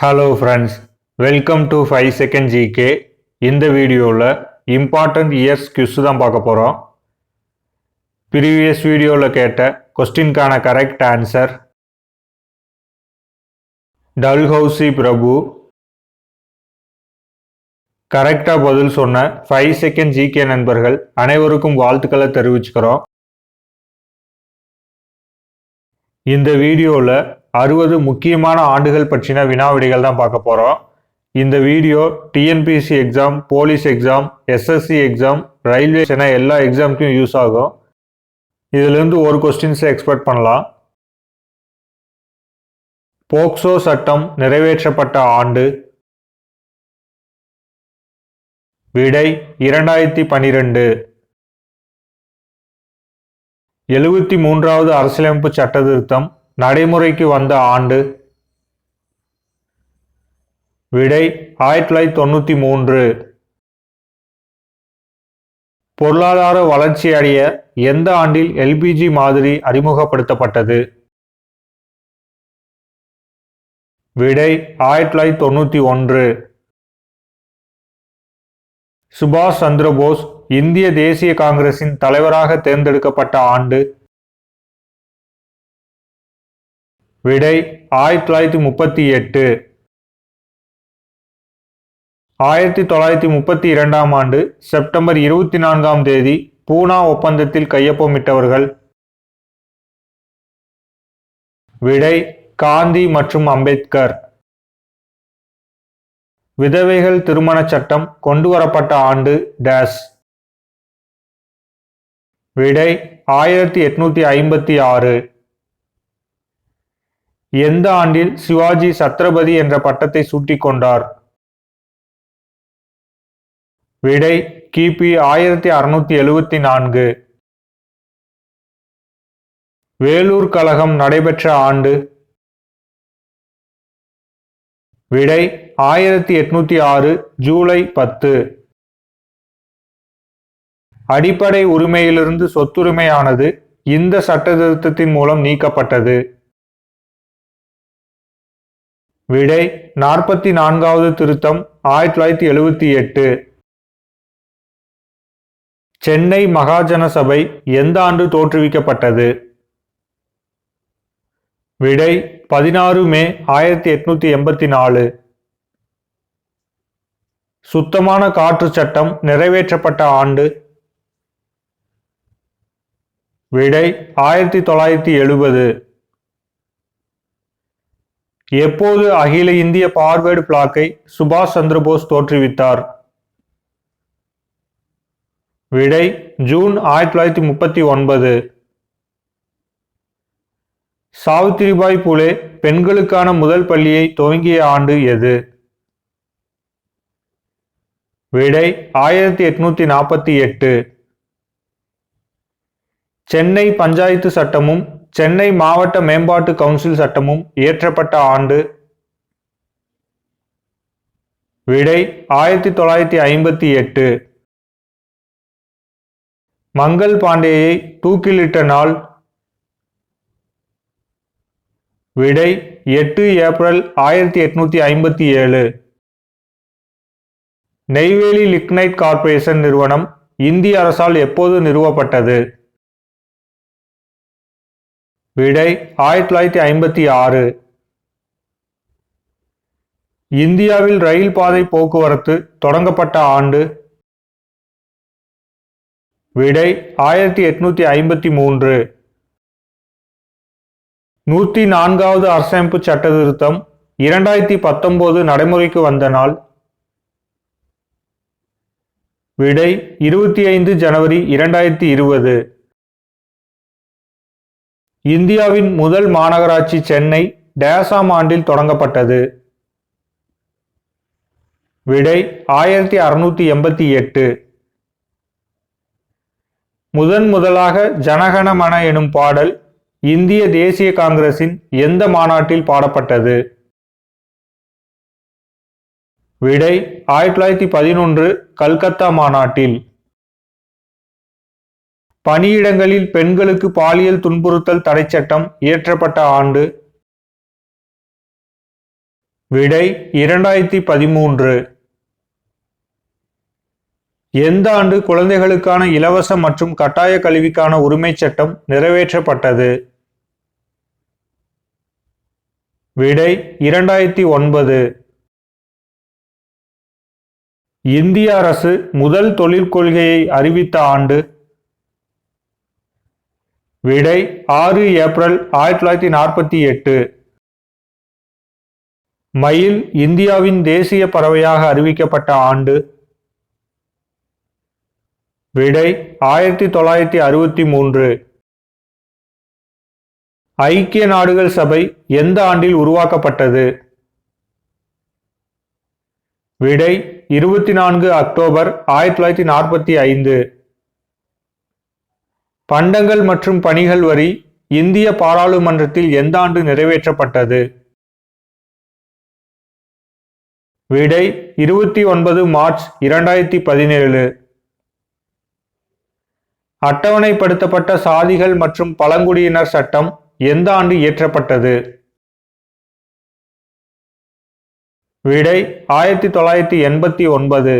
Hello friends welcome to five second GK இந்த வீடியோவில் important years கியூஸ் தான் பார்க்க போகிறோம் ப்ரீவியஸ் வீடியோவில் கேட்ட கொஸ்டின்கான கரெக்ட் ஆன்சர் டல்ஹவுசி பிரபு. கரெக்டாக பதில் சொன்ன ஃபைவ் செகண்ட் ஜிகே நண்பர்கள் அனைவருக்கும் வாழ்த்துக்களை தெரிவிச்சுக்கிறோம். இந்த வீடியோவில் அறுபது முக்கியமான ஆண்டுகள் பற்றின வினாவிடைகள் தான் பார்க்க போகிறோம் இந்த video TNPSC exam police exam SSC exam railway என எல்லா எக்ஸாமுக்கும் யூஸ் ஆகும். இதிலிருந்து ஒரு கொஸ்டின்ஸை எக்ஸ்பெக்ட் பண்ணலாம். போக்சோ சட்டம் நிறைவேற்றப்பட்ட ஆண்டு. விடை இரண்டாயிரத்தி பனிரெண்டு எழுபத்தி மூன்றாவது அரசியலமைப்பு சட்ட திருத்தம். நடைமுறைக்கு வந்த ஆண்டு விடை ஆயிரத்தி தொள்ளாயிரத்தி தொண்ணூற்றி மூன்று. பொருளாதார வளர்ச்சி அடைய எந்த ஆண்டில் எல்பிஜி மாதிரி அறிமுகப்படுத்தப்பட்டது? விடை ஆயிரத்தி தொள்ளாயிரத்தி தொண்ணூற்றி ஒன்று. சுபாஷ் சந்திரபோஸ் இந்திய தேசிய காங்கிரசின் தலைவராக தேர்ந்தெடுக்கப்பட்ட ஆண்டு விடை ஆயிரத்தி தொள்ளாயிரத்தி முப்பத்தி எட்டு. ஆயிரத்தி தொள்ளாயிரத்தி முப்பத்தி இரண்டாம் ஆண்டு செப்டம்பர் இருபத்தி நான்காம் தேதி பூனா ஒப்பந்தத்தில் கையொப்பமிட்டவர்கள். விடை காந்தி மற்றும் அம்பேத்கர். விதவைகள் திருமண சட்டம் கொண்டு வரப்பட்ட ஆண்டு டேஸ். விடை ஆயிரத்தி எட்நூத்தி ஐம்பத்தி ஆறு. எந்த ஆண்டில் சிவாஜி சத்ரபதி என்ற பட்டத்தை சூட்டிக்கொண்டார் விடை கிபி ஆயிரத்தி அறுநூத்தி எழுவத்தி நான்கு. வேலூர் கழகம் நடைபெற்ற ஆண்டு. விடை ஆயிரத்தி எட்நூத்தி ஆறு ஜூலை பத்து. அடிப்படை உரிமையிலிருந்து சொத்துரிமையானது இந்த சட்டத்திருத்தத்தின் மூலம் நீக்கப்பட்டது. விடை நாற்பத்தி நான்காவது திருத்தம் ஆயிரத்தி தொள்ளாயிரத்தி எழுபத்தி எட்டு. சென்னை மகாஜன சபை எந்த ஆண்டு தோற்றுவிக்கப்பட்டது? விடை பதினாறு மே ஆயிரத்தி எட்நூத்தி எண்பத்தி நாலு. சுத்தமான காற்று சட்டம் நிறைவேற்றப்பட்ட ஆண்டு. விடை ஆயிரத்தி தொள்ளாயிரத்தி எழுபது. எப்போது அகில இந்திய பார்வேர்டு பிளாக்கை சுபாஷ் சந்திரபோஸ் தோற்றுவித்தார்? விடை ஜூன் ஆயிரத்தி தொள்ளாயிரத்தி முப்பத்தி ஒன்பது. சாவித்திரிபாய் புலே பெண்களுக்கான முதல் பள்ளியை துவங்கிய ஆண்டு எது? விடை ஆயிரத்தி எட்நூத்தி நாற்பத்தி எட்டு. சென்னை பஞ்சாயத்து சட்டமும் சென்னை மாவட்ட மேம்பாட்டு கவுன்சில் சட்டமும் இயற்றப்பட்ட ஆண்டு விடை ஆயிரத்தி தொள்ளாயிரத்தி ஐம்பத்தி எட்டு. மங்கள் பாண்டேயை தூக்கிலிட்ட நாள் விடை எட்டு ஏப்ரல் ஆயிரத்தி எட்நூத்தி ஐம்பத்தி ஏழு. நெய்வேலி லிக்னைட் கார்ப்பரேஷன் நிறுவனம் இந்திய அரசால் எப்போது நிறுவப்பட்டது? விடை ஆயிரத்தி தொள்ளாயிரத்தி ஐம்பத்தி ஆறு. இந்தியாவில் ரயில் பாதை போக்குவரத்து தொடங்கப்பட்ட ஆண்டு. விடை ஆயிரத்தி எட்நூத்தி ஐம்பத்தி மூன்று. நூற்றி நான்காவது அரசமைப்பு சட்ட திருத்தம் இரண்டாயிரத்தி பத்தொன்பது நடைமுறைக்கு வந்த நாள். விடை இருபத்தி ஐந்து ஜனவரி இரண்டாயிரத்தி இருபது. இந்தியாவின் முதல் மாநகராட்சி சென்னை டேசாம் ஆண்டில் தொடங்கப்பட்டது. விடை ஆயிரத்தி அறுநூத்தி எண்பத்தி எட்டு. முதன் முதலாக ஜனகணமன எனும் பாடல் இந்திய தேசிய காங்கிரசின் எந்த மாநாட்டில் பாடப்பட்டது? விடை ஆயிரத்தி தொள்ளாயிரத்தி பதினொன்று கல்கத்தா மாநாட்டில். பணியிடங்களில் பெண்களுக்கு பாலியல் துன்புறுத்தல் தடை சட்டம் இயற்றப்பட்ட ஆண்டு. விடை இரண்டாயிரத்தி பதிமூன்று. எந்த ஆண்டு குழந்தைகளுக்கான இலவச மற்றும் கட்டாய கல்விக்கான உரிமை சட்டம் நிறைவேற்றப்பட்டது? விடை இரண்டாயிரத்தி ஒன்பது. இந்திய அரசு முதல் தொழில் கொள்கையை அறிவித்த ஆண்டு விடை ஆறு ஏப்ரல் ஆயிரத்தி தொள்ளாயிரத்தி நாற்பத்தி எட்டு. மயில் இந்தியாவின் தேசிய பறவையாக அறிவிக்கப்பட்ட ஆண்டு. விடை ஆயிரத்தி தொள்ளாயிரத்தி அறுபத்தி மூன்று. ஐக்கிய நாடுகள் சபை எந்த ஆண்டில் உருவாக்கப்பட்டது? விடை இருபத்தி நான்கு அக்டோபர் ஆயிரத்தி தொள்ளாயிரத்தி நாற்பத்தி ஐந்து. பண்டங்கள் மற்றும் பணிகள் வரி இந்திய பாராளுமன்றத்தில் எந்த ஆண்டு நிறைவேற்றப்பட்டது? விடை இருபத்தி ஒன்பது மார்ச் இரண்டாயிரத்தி பதினேழு. அட்டவணைப்படுத்தப்பட்ட சாதிகள் மற்றும் பழங்குடியினர் சட்டம் எந்த ஆண்டு இயற்றப்பட்டது? விடை ஆயிரத்தி தொள்ளாயிரத்தி எண்பத்தி ஒன்பது.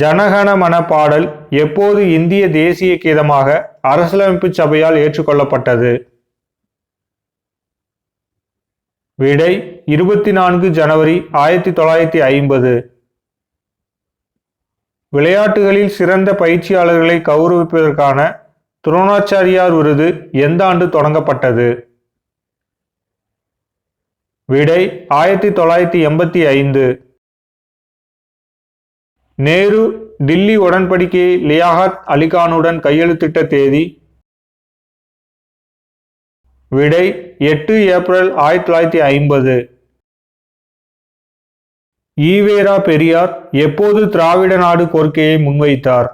ஜனகணமன பாடல் எப்போது இந்திய தேசிய கீதமாக அரசியலமைப்பு சபையால் ஏற்றுக்கொள்ளப்பட்டது? விடை இருபத்தி நான்கு ஜனவரி ஆயிரத்தி தொள்ளாயிரத்தி ஐம்பது. விளையாட்டுகளில் சிறந்த பயிற்சியாளர்களை கௌரவிப்பதற்கான துரோணாச்சாரியார் விருது எந்த ஆண்டு தொடங்கப்பட்டது? விடை ஆயிரத்தி தொள்ளாயிரத்தி எண்பத்தி ஐந்து. நேரு டில்லி உடன்படிக்கையை லியாகத் அலிகானுடன் கையெழுத்திட்ட தேதி விடை எட்டு ஏப்ரல் ஆயிரத்தி தொள்ளாயிரத்தி ஐம்பது. ஈவேரா பெரியார் எப்போது திராவிட நாடு கோரிக்கையை முன்வைத்தார்?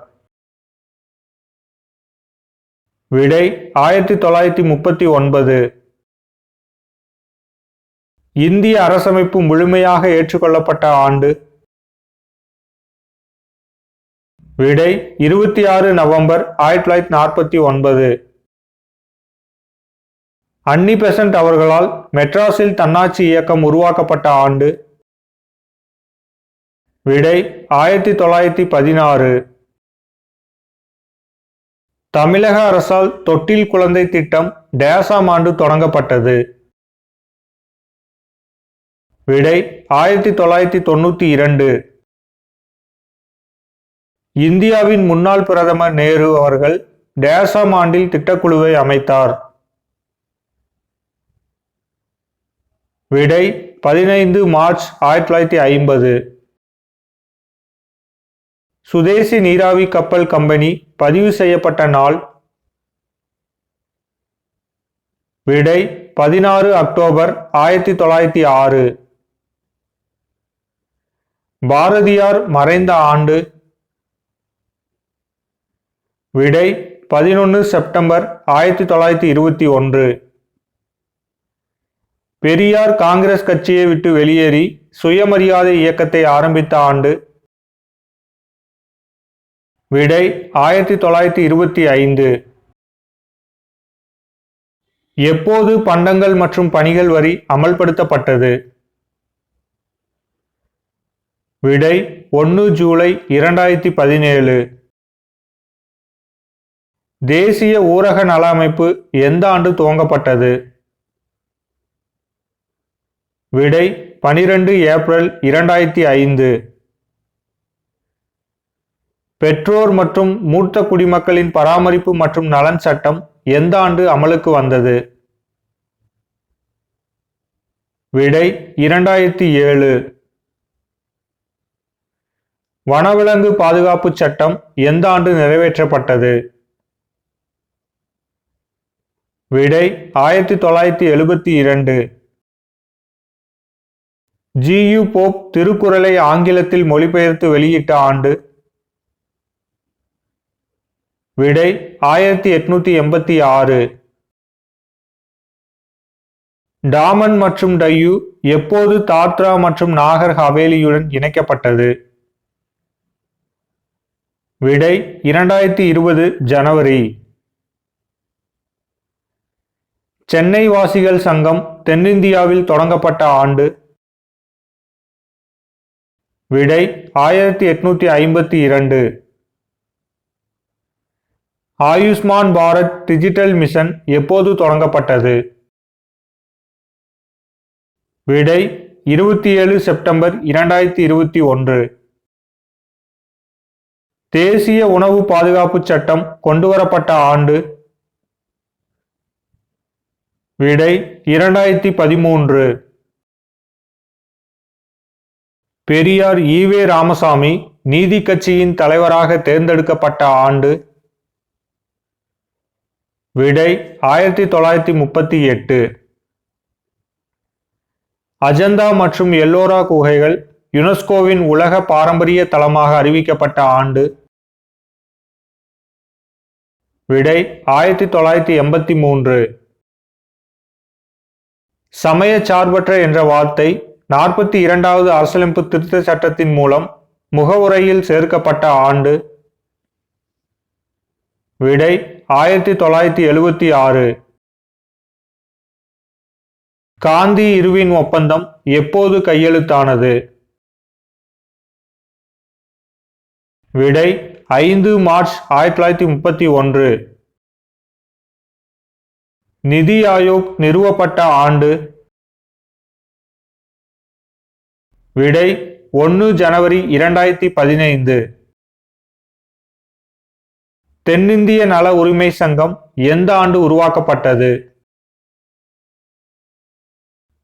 விடை ஆயிரத்தி தொள்ளாயிரத்தி முப்பத்தி ஒன்பது. இந்திய அரசமைப்பு முழுமையாக ஏற்றுக்கொள்ளப்பட்ட ஆண்டு விடை இருபத்தி ஆறு நவம்பர் ஆயிரத்தி தொள்ளாயிரத்தி நாற்பத்தி ஒன்பது. அன்னி பெசன்ட் அவர்களால் மெட்ராஸில் தன்னாட்சி இயக்கம் உருவாக்கப்பட்ட ஆண்டு. விடை ஆயிரத்தி தொள்ளாயிரத்தி பதினாறு. தமிழக அரசால் தொட்டில் குழந்தை திட்டம் டேசாம் ஆண்டு தொடங்கப்பட்டது. விடை ஆயிரத்தி தொள்ளாயிரத்தி தொண்ணூத்தி இரண்டு. இந்தியாவின் முன்னாள் பிரதமர் நேரு அவர்கள் டேசாம் ஆண்டில் திட்டக்குழுவை அமைத்தார். விடை பதினைந்து மார்ச் ஆயிரத்தி தொள்ளாயிரத்தி ஐம்பது. சுதேசி நீராவி கப்பல் கம்பெனி பதிவு செய்யப்பட்ட நாள் விடை பதினாறு அக்டோபர் ஆயிரத்தி தொள்ளாயிரத்தி ஆறு. பாரதியார் மறைந்த ஆண்டு விடை பதினொன்று செப்டம்பர் ஆயிரத்தி தொள்ளாயிரத்தி இருபத்தி ஒன்று. பெரியார் காங்கிரஸ் கட்சியை விட்டு வெளியேறி சுயமரியாதை இயக்கத்தை ஆரம்பித்த ஆண்டு விடை ஆயிரத்தி தொள்ளாயிரத்தி இருபத்தி ஐந்து. எப்போது பண்டங்கள் மற்றும் பணிகள் வரி அமல்படுத்தப்பட்டது? விடை ஒன்று ஜூலை இரண்டாயிரத்தி பதினேழு. தேசிய ஊரக நல அமைப்பு எந்த ஆண்டு துவங்கப்பட்டது? விடை பனிரெண்டு ஏப்ரல் இரண்டாயிரத்தி ஐந்து. பெற்றோர் மற்றும் மூத்த குடிமக்களின் பராமரிப்பு மற்றும் நலன் சட்டம் எந்த ஆண்டு அமலுக்கு வந்தது? விடை இரண்டாயிரத்தி ஏழு. வனவிலங்கு பாதுகாப்பு சட்டம் எந்த ஆண்டு நிறைவேற்றப்பட்டது? விடை ஆயிரத்தி தொள்ளாயிரத்தி எழுபத்தி இரண்டு. ஜியு போப் திருக்குறளை ஆங்கிலத்தில் மொழிபெயர்த்து வெளியிட்ட ஆண்டு. விடை ஆயிரத்தி எட்நூத்தி எண்பத்தி ஆறு. டாமன் மற்றும் டையூ எப்போது தாத்ரா மற்றும் நாகர் ஹவேலியுடன் இணைக்கப்பட்டது? விடை இரண்டாயிரத்தி இருபது ஜனவரி. சென்னை வாசிகள் சங்கம் தென்னிந்தியாவில் தொடங்கப்பட்ட ஆண்டு விடை ஆயிரத்தி எட்நூத்தி ஐம்பத்தி இரண்டு. ஆயுஷ்மான் பாரத் டிஜிட்டல் மிஷன் எப்போது தொடங்கப்பட்டது? விடை இருபத்தி ஏழு செப்டம்பர் இரண்டாயிரத்தி இருபத்தி ஒன்று. தேசிய உணவு பாதுகாப்பு சட்டம் கொண்டுவரப்பட்ட ஆண்டு விடை இரண்டாயிரத்தி பதிமூன்று. பெரியார் ஈவே ராமசாமி நீதி கட்சியின் தலைவராக தேர்ந்தெடுக்கப்பட்ட ஆண்டு. விடை ஆயிரத்தி தொள்ளாயிரத்தி முப்பத்தி எட்டு. அஜந்தா மற்றும் எல்லோரா குகைகள் யுனெஸ்கோவின் உலக பாரம்பரிய தளமாக அறிவிக்கப்பட்ட ஆண்டு. விடை ஆயிரத்தி தொள்ளாயிரத்தி எண்பத்தி மூன்று. சமய சார்பற்ற என்ற வார்த்தை நாற்பத்தி இரண்டாவது அரசியலமைப்பு திருத்த சட்டத்தின் மூலம் முகவுரையில் சேர்க்கப்பட்ட ஆண்டு விடை ஆயிரத்தி தொள்ளாயிரத்தி எழுபத்தி ஆறு. காந்தி இருவின் ஒப்பந்தம் எப்போது கையெழுத்தானது? விடை ஐந்து மார்ச் ஆயிரத்தி தொள்ளாயிரத்தி முப்பத்தி ஒன்று. நிதி ஆயோக் நிறுவப்பட்ட ஆண்டு. விடை ஒன்று ஜனவரி இரண்டாயிரத்தி பதினைந்து. தென்னிந்திய நல உரிமை சங்கம் எந்த ஆண்டு உருவாக்கப்பட்டது?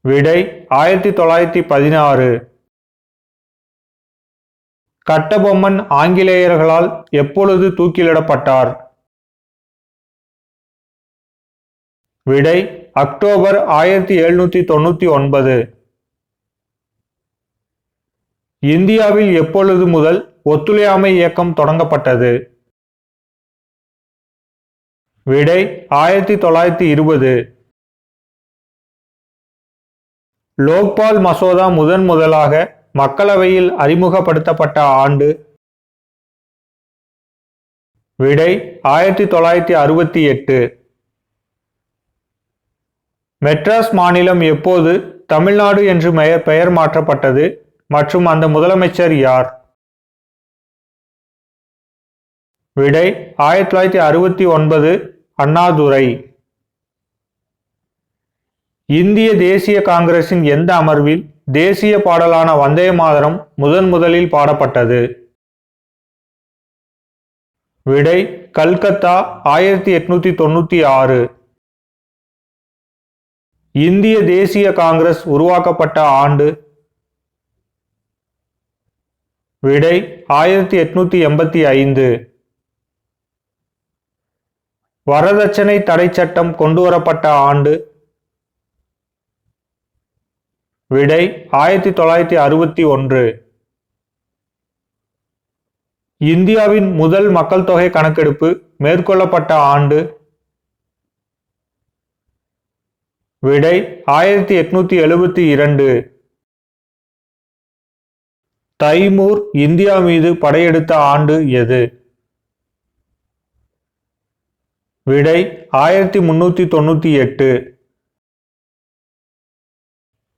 விடை ஆயிரத்தி தொள்ளாயிரத்தி பதினாறு. கட்டபொம்மன் ஆங்கிலேயர்களால் எப்பொழுது தூக்கிலிடப்பட்டார்? விடை அக்டோபர் ஆயிரத்தி எழுநூத்தி தொண்ணூத்தி ஒன்பது. இந்தியாவில் எப்பொழுது முதல் ஒத்துழையாமை இயக்கம் தொடங்கப்பட்டது? விடை ஆயிரத்தி தொள்ளாயிரத்தி இருபது. லோக்பால் மசோதா முதன் முதலாக மக்களவையில் அறிமுகப்படுத்தப்பட்ட ஆண்டு. விடை ஆயிரத்தி தொள்ளாயிரத்தி அறுபத்தி எட்டு. மெட்ராஸ் மாநிலம் எப்போது தமிழ்நாடு என்று பெயர் பெயர் மாற்றப்பட்டது மற்றும் அந்த முதலமைச்சர் யார்? விடை ஆயிரத்தி தொள்ளாயிரத்தி அறுபத்தி ஒன்பது அண்ணாதுரை. இந்திய தேசிய காங்கிரசின் எந்த அமர்வில் தேசிய பாடலான வந்தே மாதரம் முதன் முதலில் பாடப்பட்டது? விடை கல்கத்தா ஆயிரத்தி எட்நூத்தி தொண்ணூத்தி ஆறு. இந்திய தேசிய காங்கிரஸ் உருவாக்கப்பட்ட ஆண்டு விடை ஆயிரத்தி எட்நூத்தி எண்பத்தி ஐந்து. வரதட்சணை தடை சட்டம் கொண்டுவரப்பட்ட ஆண்டு விடை ஆயிரத்தி தொள்ளாயிரத்தி அறுபத்தி ஒன்று. இந்தியாவின் முதல் மக்கள் தொகை கணக்கெடுப்பு மேற்கொள்ளப்பட்ட ஆண்டு விடை ஆயிரத்தி எட்நூத்தி எழுபத்தி இரண்டு. தைமூர் இந்தியா மீது படையெடுத்த ஆண்டு எது? விடை ஆயிரத்தி முன்னூத்தி தொண்ணூத்தி எட்டு.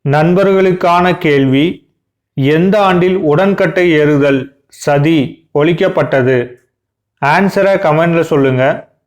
நண்பர்களுக்கான கேள்வி எந்த ஆண்டில் உடன்கட்டை ஏறுதல் சதி ஒழிக்கப்பட்டது? ஆன்சரை கமெண்ட்ல சொல்லுங்க.